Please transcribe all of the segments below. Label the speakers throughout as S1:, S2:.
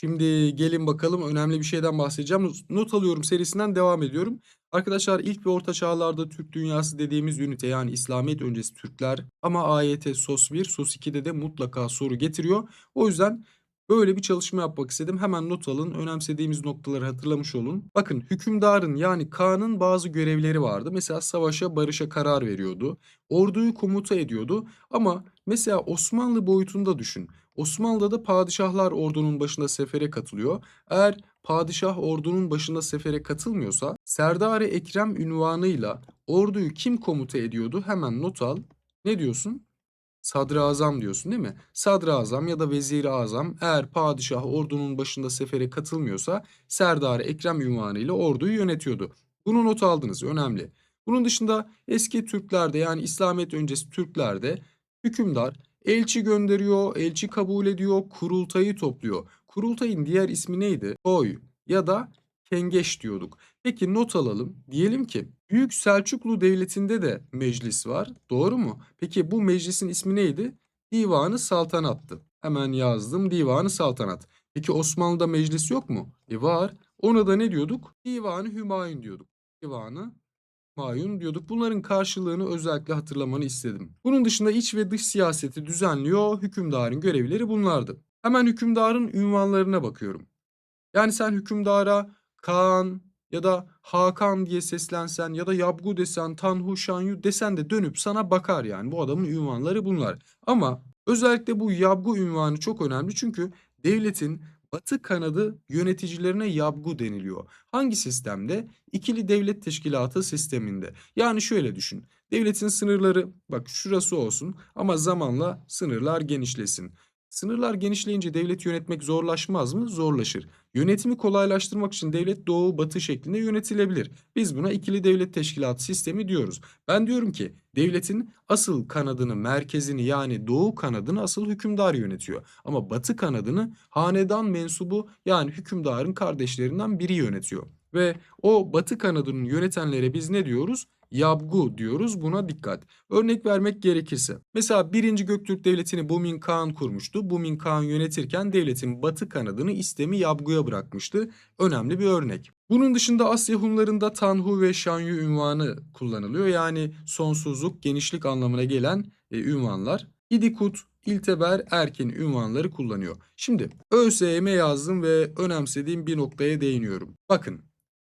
S1: Şimdi gelin bakalım önemli bir şeyden bahsedeceğim. Not alıyorum serisinden devam ediyorum. Arkadaşlar ilk ve orta çağlarda Türk dünyası dediğimiz ünite yani İslamiyet öncesi Türkler ama AYT SOS 1, SOS 2'de de mutlaka soru getiriyor. O yüzden böyle bir çalışma yapmak istedim. Hemen not alın. Önemsediğimiz noktaları hatırlamış olun. Bakın hükümdarın yani Kağan'ın bazı görevleri vardı. Mesela savaşa, barışa karar veriyordu. Orduyu komuta ediyordu. Ama mesela Osmanlı boyutunda düşün. Osmanlı'da da padişahlar ordunun başında sefere katılıyor. Eğer padişah ordunun başında sefere katılmıyorsa Serdar-ı Ekrem ünvanıyla orduyu kim komuta ediyordu? Hemen not al. Ne diyorsun? Sadrazam diyorsun değil mi? Sadrazam ya da vezir-i azam eğer padişah ordunun başında sefere katılmıyorsa Serdar-ı Ekrem ünvanıyla orduyu yönetiyordu. Bunu not aldınız önemli. Bunun dışında eski Türklerde yani İslamiyet öncesi Türklerde hükümdar elçi gönderiyor, elçi kabul ediyor, kurultayı topluyor. Kurultayın diğer ismi neydi? Toy ya da kengeş diyorduk. Peki not alalım. Diyelim ki Büyük Selçuklu Devleti'nde de meclis var. Doğru mu? Peki bu meclisin ismi neydi? Divanı Saltanat'tı. Hemen yazdım Divanı Saltanat. Peki Osmanlı'da meclis yok mu? E var. Ona da ne diyorduk? Divanı Hümayun diyorduk. Divanı Hümayun diyorduk. Bunların karşılığını özellikle hatırlamanı istedim. Bunun dışında iç ve dış siyaseti düzenliyor. Hükümdarın görevleri bunlardı. Hemen hükümdarın ünvanlarına bakıyorum. Yani sen hükümdara Kaan ya da Hakan diye seslensen ya da Yabgu desen, Tanhu, Şanyu desen de dönüp sana bakar yani. Bu adamın ünvanları bunlar. Ama özellikle bu Yabgu ünvanı çok önemli çünkü devletin batı kanadı yöneticilerine Yabgu deniliyor. Hangi sistemde? İkili devlet teşkilatı sisteminde. Yani şöyle düşün. Devletin sınırları bak şurası olsun ama zamanla sınırlar genişlesin. Sınırlar genişleyince devleti yönetmek zorlaşmaz mı? Zorlaşır. Yönetimi kolaylaştırmak için devlet doğu batı şeklinde yönetilebilir. Biz buna ikili devlet teşkilatı sistemi diyoruz. Ben diyorum ki devletin asıl kanadını, merkezini yani doğu kanadını asıl hükümdar yönetiyor. Ama batı kanadını hanedan mensubu yani hükümdarın kardeşlerinden biri yönetiyor. Ve o batı kanadının yönetenlere biz ne diyoruz? Yabgu diyoruz buna dikkat. Örnek vermek gerekirse. Mesela 1. Göktürk Devleti'ni Bumin Kağan kurmuştu. Bumin Kağan yönetirken devletin batı kanadını İstemi Yabgu'ya bırakmıştı. Önemli bir örnek. Bunun dışında Asya Hunlarında Tanhu ve Şanyu ünvanı kullanılıyor. Yani sonsuzluk, genişlik anlamına gelen e, ünvanlar. İdikut, İlteber, Erkin ünvanları kullanıyor. Şimdi ÖSYM yazdım ve önemsediğim bir noktaya değiniyorum. Bakın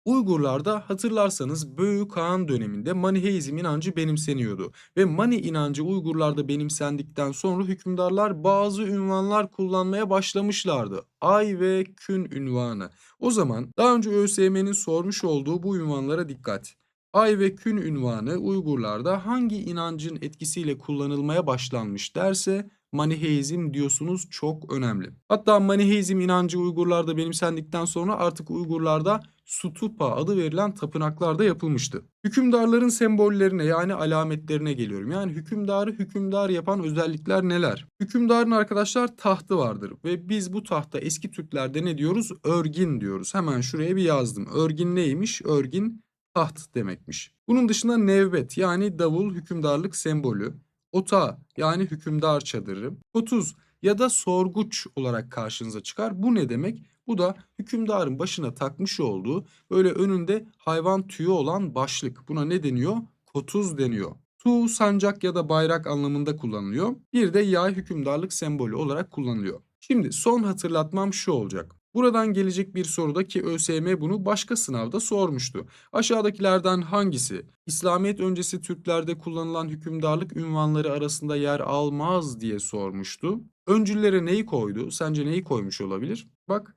S1: Uygurlarda hatırlarsanız Böğü Kağan döneminde Maniheizm inancı benimseniyordu. Ve Mani inancı Uygurlarda benimsendikten sonra hükümdarlar bazı ünvanlar kullanmaya başlamışlardı. Ay ve Kün ünvanı. O zaman daha önce ÖSYM'nin sormuş olduğu bu ünvanlara dikkat. Ay ve Kün ünvanı Uygurlarda hangi inancın etkisiyle kullanılmaya başlanmış derse Maniheizm diyorsunuz çok önemli. Hatta Maniheizm inancı Uygurlarda benimsendikten sonra artık Uygurlarda Stupa adı verilen tapınaklar da yapılmıştı. Hükümdarların sembollerine yani alametlerine geliyorum. Yani hükümdarı hükümdar yapan özellikler neler? Hükümdarın arkadaşlar tahtı vardır ve biz bu tahta eski Türklerde ne diyoruz? Örgin diyoruz. Hemen şuraya bir yazdım. Örgin neymiş? Örgin taht demekmiş. Bunun dışında nevbet yani davul hükümdarlık sembolü. Ota yani hükümdar çadırı. Kotuz ya da sorguç olarak karşınıza çıkar. Bu ne demek? Bu da hükümdarın başına takmış olduğu böyle önünde hayvan tüyü olan başlık. Buna ne deniyor? Kotuz deniyor. Tu sancak ya da bayrak anlamında kullanılıyor. Bir de yay hükümdarlık sembolü olarak kullanılıyor. Şimdi son hatırlatmam şu olacak. Buradan gelecek bir soruda ki ÖSYM bunu başka sınavda sormuştu. Aşağıdakilerden hangisi İslamiyet öncesi Türklerde kullanılan hükümdarlık ünvanları arasında yer almaz diye sormuştu. Öncüllere neyi koydu? Sence neyi koymuş olabilir? Bak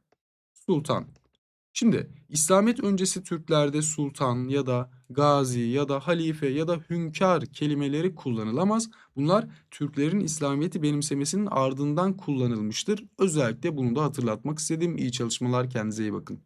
S1: sultan. Şimdi İslamiyet öncesi Türklerde sultan ya da gazi ya da halife ya da hünkâr kelimeleri kullanılamaz. Bunlar Türklerin İslamiyet'i benimsemesinin ardından kullanılmıştır. Özellikle bunu da hatırlatmak istedim. İyi çalışmalar kendinize iyi bakın.